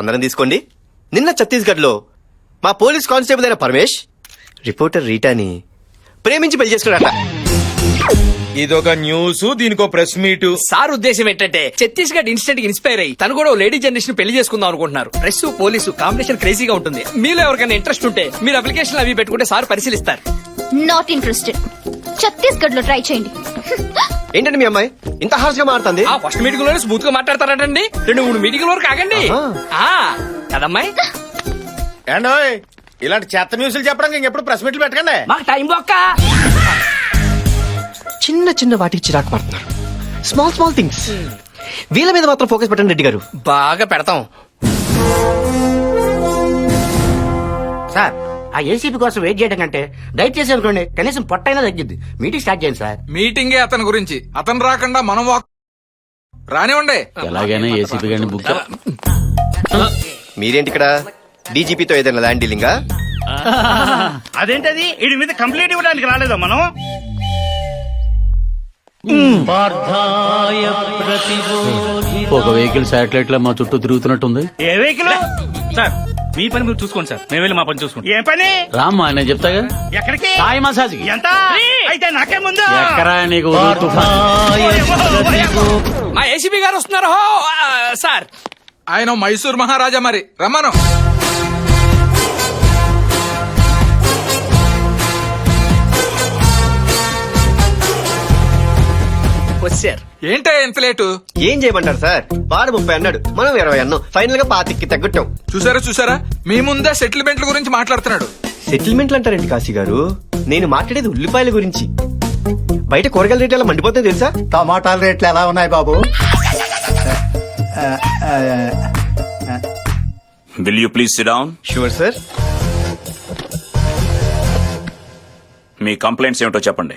అందరం తీసుకోండి. నిన్న ఛత్తీస్గఢ్లో మా పోలీస్ కానిస్టేబుల్ అయిన పరమేష్ రిపోర్టర్ రీటాని ప్రేమించి పెళ్ళి చేసుకున్నాడట. ఇదొక న్యూస్ దీనికో ప్రెస్ మీట్. సార్ ఉద్దేశం ఏంటంటే ఛత్తీస్గఢ్ ఇన్స్టెంట్కి ఇన్స్పైర్ అయ్యి తను కూడా ఓ లేడీ జనరేషన్ పెళ్ళి చేసుకుందాం అనుకుంటున్నారు. ప్రెస్ పోలీసు కాంబినేషన్ క్రేజీగా ఉంటుంది. మీలో ఎవరికైనా ఇంట్రెస్ట్ ఉంటే మీరు అప్లికేషన్ అవి పెట్టుకుంటే సార్ పరిశీలిస్తారు. నాట్ ఇంట్రెస్టెడ్ ఛత్తీస్గఢ్లో ట్రై చేయండి. ఏంటండి మీ అమ్మాయి? ఇంత హార్ష్గా మారుతుంది ఆ ఫస్ట్ మీటింగ్లోనే స్మూత్గా మాట్లాడతారంటండి. రెండు మూడు మీటింగ్ వరకు ఆగండి. ఆ కదమ్మాయి? ఏండోయ్ ఇలాంటి చెత్త న్యూస్లు చెప్పడానికి ఇంకెప్పుడు ప్రెస్ మీట్లు పెట్టకండి. మాకు టైం బొక్క. చిన్న చిన్న వాటికి చిరాకు పడుతున్నారు. స్మాల్ స్మాల్ థింగ్స్ వీళ్ళ మీద మాత్రం ఫోకస్ పెట్టండి రెడ్డి గారు. బాగా పెడతాం. సార్ ఆ ఏసీపీ కోసం వెయిట్ చేయడం కంటే దయచేసి అనుకోండి కనీసం పొట్టైనా తగ్గిద్ది. మీటింగ్ స్టార్ట్ చేయండి సార్. మీటింగే అతని గురించి. అతను రాకుండా మనం వాక్ రానివ్వండి. ఎలాగైనా ఏసీపీ గారిని బుక్ మీరేంటి ఇక్కడ డీజీపీతో ఏదైనా ల్యాండ్ డీలింగా? అదేంటది? వీడి మీద కంప్లైంట్ ఇవ్వడానికి రాలేదా మనం? ఒక వెహికల్ శాటిలైట్లో మా చుట్టూ తిరుగుతున్నట్టుంది. ఏ వెహికల్? సార్ మీ పని మీరు చూసుకోండి సార్. మేము వెళ్ళి మా పని చూసుకోండి ఏ పని? రామ్మా నేను చెప్తాగా ఎక్కడికి? సాయి మసాజ్ ఎంత? అయితే నాకే ముందు. ఎక్కరా నీకు తుఫాన్? మా ఏసీబీ గారు వస్తున్నారు. హో ఆ, సార్. ఆయన మైసూర్ మహారాజా మరి. రమ్మను. వచ్చారు ఏంటే ఎంత లేటు? ఏం చేయమంటారు సార్? వాడు ముప్పై అన్నాడు మనం ఇరవై అన్నాం. ఫైనల్గా పాతికి తగ్గట్టాం. చూసారా చూసారా? మీ ముందే సెటిల్మెంట్ల గురించి మాట్లాడుతున్నాడు. సెటిల్మెంట్లు అంటారండి కాశీ గారు? నేను మాట్లాడేది ఉల్లిపాయల గురించి. బయట కూరగాయల రేట్లు ఎలా మండిపోతాయి తెలుసా? టమాటాల రేట్లు ఎలా ఉన్నాయి బాబు? Will you please sit down sure sir me complaints ఏమిటో చెప్పండి.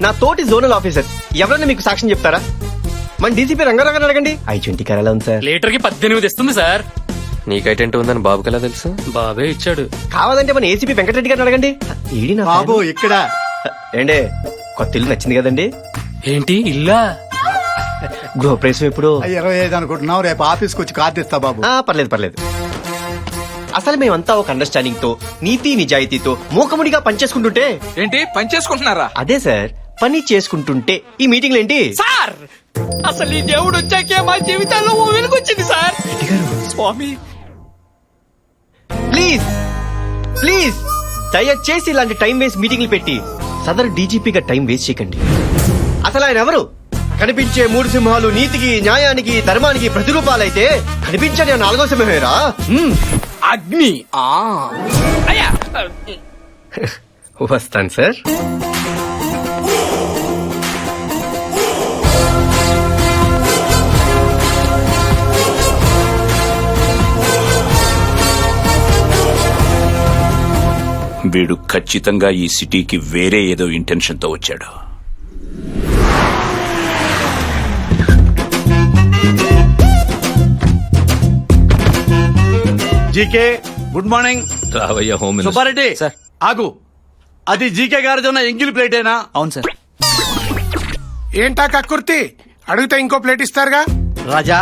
నా తోటి జోనల్ ఆఫీసర్. ఎవరైనా మీకు సాక్ష్యం చెప్తారా? మన డీసీపీ రంగారావు అడగండి. ఐ ట్వంటీ కరాలా ఉంది సార్? లీటర్కి పద్దెనిమిది ఇస్తుంది సార్. నీకైటెంట్ ఉందని బాబుకి ఎలా తెలుసు? బాబే ఇచ్చాడు. కావాలంటే మన ఏసీపీ వెంకటరెడ్డి గారిని అడగండి. ఏడి నా బాబు. ఇక్కడ. ఏండే కొత్త ఇల్లు నచ్చింది కదండి? ఏంటి ఇల్లా? గృహప్రవేశం ఎప్పుడు? ఇరవై ఐదు అనుకుంటున్నావు రేపు ఆఫీస్కి వచ్చి కార్డు ఇస్తా బాబు. ఆ, పర్లేదు పర్లేదు. అసలు మేమంతా ఒక అండర్స్టాండింగ్తో నీతి నిజాయితీతో మూకముడిగా పనిచేసుకుంటుంటే. ఏంటి పని చేసుకుంటున్నారా అదే సార్. పని చేసుకుంటుంటే ఈ మీటింగ్లు ఏంటి సార్! అసలు ఈ దేవుడు వచ్చాకే మా జీవితాల్లో ఓ వెలుగొచ్చింది సార్! స్వామి! ప్లీజ్! ప్లీజ్! దయచేసి ఇలాంటి టైం వేస్ట్ మీటింగ్లు పెట్టి సదరు డీజీపీగా టైం వేస్ట్ చేయకండి. అసలు ఆయన ఎవరు? కనిపించే మూడు సింహాలు నీతికి న్యాయానికి ధర్మానికి ప్రతిరూపాలైతే కనిపించని నాలుగో సింహమేరా. అగ్ని. ఆ. అయ్యా. వస్తాను సార్. వీడు ఖచ్చితంగా ఈ సిటీకి వేరే ఏదో ఇంటెన్షన్తో వచ్చాడు. GK good morning. రావయ్య హోమ్ సుబ్బారెడ్డి ఆగు. అది జీకే గారిది ఉన్న ఎంగిల్ ప్లేటేనా అవును సార్. ఏంటా కక్కుర్తి? అడిగితే ఇంకో ప్లేట్ ఇస్తారుగా? రాజా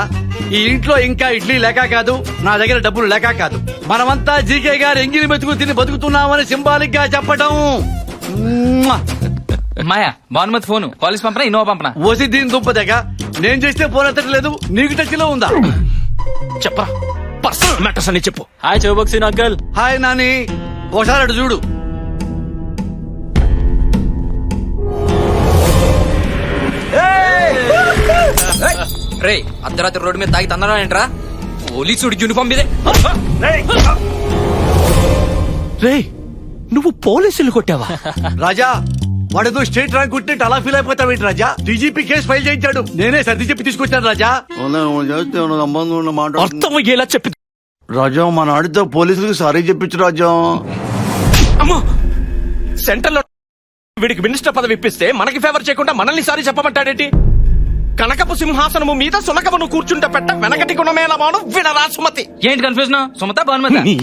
ఈ ఇంట్లో ఇంకా ఇడ్లీ లేక కాదు నా దగ్గర డబ్బులు లేక కాదు. మనమంతా జీకే గారు ఎంగిలి మెతుకు తిని బతుకుతున్నామని సింబాలిక్గా చెప్పడం మ్మ్. మాయా భానుమతి ఫోన్ కాలేజ్ పంపనా ఇన్నోవా పంపనా? ఓసి దీని దుంపదగ నేను చేస్తే ఫోన్ లేదు నీకు టచ్లో ఉందా? చెప్పరా పర్సనల్ మ్యాటర్స్ అని చెప్పు. Hi Choubaksi uncle hi Nani ఒకసారి అటు చూడు. రే అర్ధరాత్రి రోడ్డు మీద తాగి తందడం ఏంట్రా? పోలీసుడు యూనిఫామ్ మీదే. రే నువ్వు పోలీసులు కొట్టావా? రాజా వాడేదో స్టేట్ ర్యాంక్ కొట్టినట్టు అలా ఫీల్ అయిపోతావేంటి రాజా? డీజీపీ కేసు ఫైల్ చేయించాడు. నేనే సర్ది చెప్పి తీసుకొచ్చాను రాజా. సంబంధం ఉన్న మాట అర్థం అయ్యేలా చెప్పి రాజా మన ఆడితో పోలీసులకు సారీ చెప్పించు రాజా. అమ్మో! సెంటర్లో వీడికి మినిస్టర్ పదవి ఇప్పిస్తే మనకి ఫేవర్ చేయకుండా మనల్ని సారి చెప్పమంటాడేంటి? కనకపు సింహాసనము మీద సునకమును కూర్చుంటే పెట్ట వెనకటి గుణమేళమాను వినరా సుమతి. ఏంటి కన్ఫ్యూజన్? సుమత భానుమతి.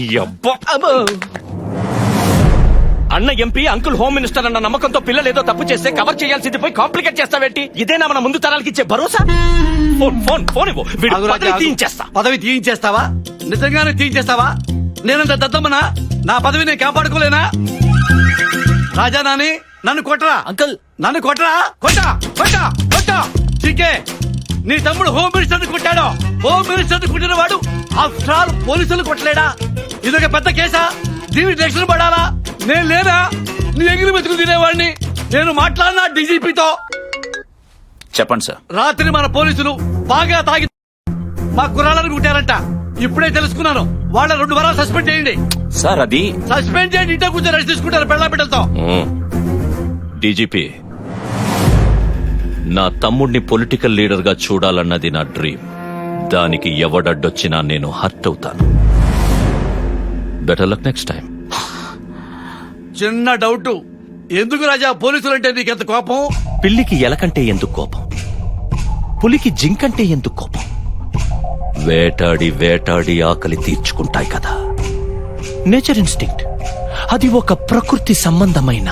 అన్న ఎంపీ అంకుల్ హోమ్ మినిస్టర్ అన్న నమ్మకంతో పిల్లలు ఏదో తప్పు చేస్తే కవర్ చేయాల్సింది పోయి కాంప్లికేట్ చేస్తావేంటి? ఇదేనా మన ముందు తరాలకి ఇచ్చే భరోసా? ఫోన్ ఫోన్ ఫోన్ ఇవ్వు. వీడి ఆగు రాజా, పదవి ఆగు. తీయించేస్తా. పదవి తీయించేస్తావా? నిజంగానే తీయించేస్తావా? నేనంత దద్దమ్మనా? నా పదవి నేను కాపాడుకోలేనా? రాజా నాని నన్ను కొట్టరా అంకుల్. నన్ను కొట్టరా కొట్టా కొట్టా. చీకే నీ తమ్ముడు హోమ్ మినిస్టర్ కొట్టాడు? హోమ్ మినిస్టర్ కుట్టిన వాడు ఆఫ్టర్ ఆల్ పోలీసులు కొట్టలేడా? ఇదొక పెద్ద కేసా? దీని రక్షణ పడాలా? నేను లేనా? నీ ఎగిరి మెతుకు తినేవాడిని. నేను మాట్లాడినా డీజీపీతో? చెప్పండి సార్. రాత్రి మన పోలీసులు బాగా తాగి మా కుర్రాళ్ళని కుట్టారంట ఇప్పుడే తెలుసుకున్నాను. వాళ్ళ రెండు వారాలు సస్పెండ్ చేయండి. సార్ అది సస్పెండ్ చేయండి. ఇంట్లో కూర్చొని రెస్ట్ తీసుకుంటారు పెళ్ళ బిడ్డలతో. డీజీపీ నా తమ్ముడిని పొలిటికల్ లీడర్గా చూడాలన్నది నా డ్రీమ్ దానికి ఎవడడ్డొచ్చినా నేను హర్ట్ అవుతాను. బెటర్ లక్ నెక్స్ట్ టైం చిన్న డౌట్ ఎందుకు రాజా పోలీసులు అంటే నీకెంత కోపం? పిల్లికి ఎలకంటే ఎందుకు కోపం? పులికి జింకంటే ఎందుకు కోపం? వేటాడి వేటాడి ఆకలి తీర్చుకుంటాయి కదా. నేచర్ ఇన్స్టింక్ట్ అది ఒక ప్రకృతి సంబంధమైన.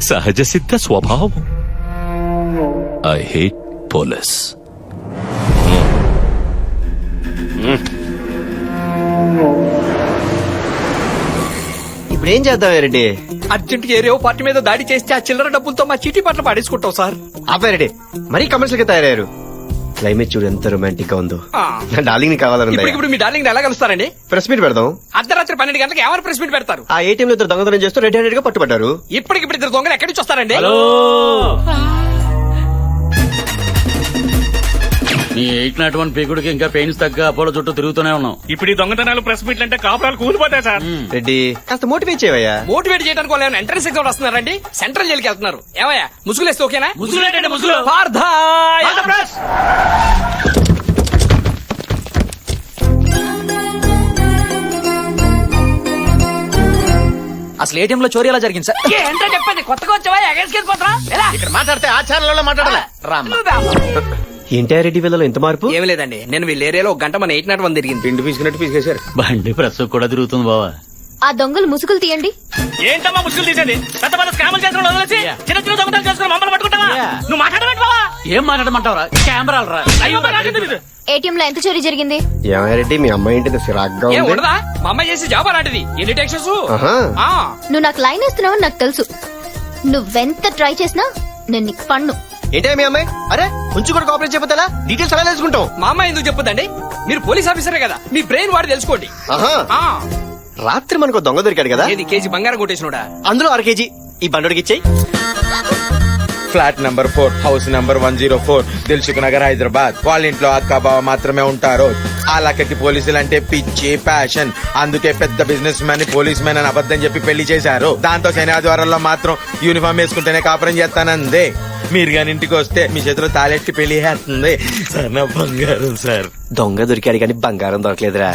సహజ సిద్ధ స్వభావం. ఐ హేట్ పోలీస్ ఇప్పుడు ఏం చేద్దాం రెడ్డి? అర్జెంట్ ఏరియో పార్టీ మీద దాడి చేస్తే ఆ చిల్లర డబ్బులతో మా చీటీ పట్ల పాడేసుకుంటాం సార్. ఆపారెడ్డి మరీ కమర్షియల్గా తయారయ్యారు. క్లైమేట్ చూడు ఎంత రొమాంటిక్గా ఉందో. ఆ. నా డార్లింగ్ని ఇప్పుడు మీ డార్లింగ్ ఎలా కలుస్తారండి? ప్రెస్ మీట్ పెడదాం. అర్ధరాత్రి పన్నెండు గంటలకు ఎవరు ప్రెస్ మీట్ పెడతారు? ఆ ఏటీఎం లో ఇద్దరు దొంగతనం చేస్తూ రెడ్ హ్యాండెడ్గా పట్టుబడ్డారు. ఇప్పటికిప్పుడు ఇద్దరు దొంగలు ఎక్కడి నుంచి వస్తారండి? నీ ఎయిట్ నాట్ వన్ పీకుడికి ఇంకా పెయిన్స్ తగ్గ అపోలో చుట్టూ తిరుగుతూనే ఉన్నాం. ఇప్పుడు ఈ దొంగతనాలు ప్రెస్ మీట్లు అంటే కాపురాలు కూలిపోతాయి సార్. రెడ్డి కాస్త మోటివేట్ చేయవయ్యా. మోటివేట్ చేయడానికి వాళ్ళు ఏమైనా ఎంట్రన్స్ ఎగ్జామ్ వస్తున్నారండి సెంట్రల్ జైలుకి వెళ్తున్నారు. ఏమయ్యా? ముసుగులేస్తే ఓకేనా? ముసుగులేటండి ముసుగులు అసలు ఏటీఎం లో చోరీ ఎలా జరిగింది సార్? ఏంటో చెప్పండి కొత్తగా వచ్చావా? ఎగేసుకెళ్ళిపోతారా ఇక్కడ మాట్లాడితే ఆ ఛానల్లో మాట్లాడాలి. రామ్మ. రెడ్డి వీళ్ళలో ఎంత మార్పు? ఏమి లేదండి. నేను వీళ్ళ ఏరియాలో ఒక గంట మన ఎయిట్ నాట్ వన్ తిరిగింది. పిండి పీసుకున్నట్టు పీసుకేశారు బండి ప్రస్తుతం కూడా తిరుగుతుంది బావా. ఆ దొంగలు ముసుగులు తీయండి. ఏంటమ్మా ముసుగులు తీసేది? పెద్ద పెద్ద స్కాములు చేసిన వదిలేసి చిన్న చిన్న దొంగతనాలు చేసుకుని మమ్మల్ని పట్టుకుంటావా? నువ్వు మాట్లాడమంటే బావా ఏం మాట్లాడమంటావరా? కెమెరాలు రా. ఏటీఎం లో ఎంత చోరీ జరిగింది? ఏమయ్య రెడ్డి మీ అమ్మాయి ఏంటి సిరాగ్గా ఏం ఉంది. ఉండదా? మా అమ్మాయి చేసి జాబ్ అలాంటిది. ఎన్ని టెక్షన్స్. నువ్వు నాకు లైన్ వేస్తున్నావని నాకు తెలుసు. నువ్వెంత ట్రై చేసినా నేను నీకు పన్ను. ఏంటే మీ అమ్మాయి? అరే కొంచెం కూడా కాపరేట్ ఎలా? డీటెయిల్స్ ఎలా తెలుసుకుంటాం. మా అమ్మాయి ఎందుకు చెప్పదండి మీరు పోలీస్ ఆఫీసరే కదా. మీ బ్రెయిన్ వాడి తెలుసుకోండి. రాత్రి మనకు దొంగ దొరికాడు కదా. ఏది కేజీ బంగారం కొట్టేసినోడా? అందులో అర కేజీ. ఈ బండోడికి ఇచ్చేయి. Flat number four house number one zero four Dilsukhnagar Hyderabad వాళ్ళ ఇంట్లో అక్క బావ మాత్రమే ఉంటారు. ఆ లక్కకి పోలీసులు అంటే పిచ్చి ప్యాషన్ అందుకే పెద్ద బిజినెస్ మ్యాన్ పోలీస్ మ్యాన్ అని అబద్ధం చెప్పి పెళ్ళి చేశారు. దాంతో శని ఆదివారాల్లో మాత్రం యూనిఫామ్ వేసుకుంటేనే కాపురం చేస్తానందే. మీరు గాని ఇంటికి వస్తే మీ చేతిలో తాళెట్టి పెళ్ళి చేస్తుంది. సార్ నా బంగారం సార్. దొంగ దొరికాడు కానీ బంగారం దొరకలేదురా.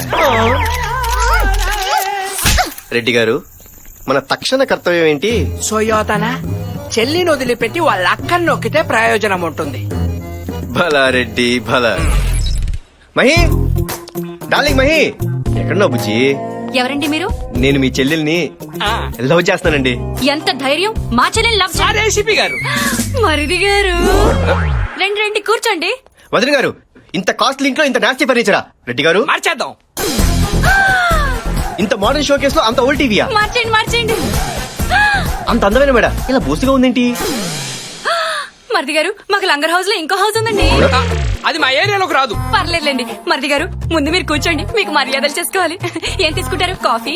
రెడ్డి గారు మన తక్షణ కర్తవ్యం ఏంటి? సోయోతన చెల్లిని వదిలిపెట్టి వాళ్ళ అక్కని నొక్కితే ప్రయోజనం ఉంటుంది. భలా రెడ్డి భలా మహి డార్లింగ్ మహి ఎక్కడున్నావు బుజ్జి ఎవరండి మీరు? నేను మీ చెల్లెల్ని ఆ. లవ్ చేస్తానండి. ఎంత ధైర్యం! మా చెల్లెని లవ్ ఏసీపీ గారు. మరిది గారు. రండి రండి కూర్చోండి. వదిన గారు ఇంత కాస్ట్లీ ఇంట్లో ఇంత నాస్తి ఫర్నిచరా రెడ్డి గారు. మార్చేద్దాం. ఇంత మోడర్న్ షో కేసులో అంత ఓల్డ్ టీవీయా మార్చేయండి మార్చేయండి. అంత అందమైన మేడ. ఇలా బూసుగా ఉందేంటి? మరిది గారు మాకు లంగర్ హౌస్లో ఇంకో హౌస్ ఉందండి. అది మా ఏరియాలోకి రాదు. పర్లేదులేండి. మరిది గారు ముందు మీరు కూర్చోండి. మీకు మర్యాదలు చేసుకోవాలి. ఏం తీసుకుంటారు? కాఫీ?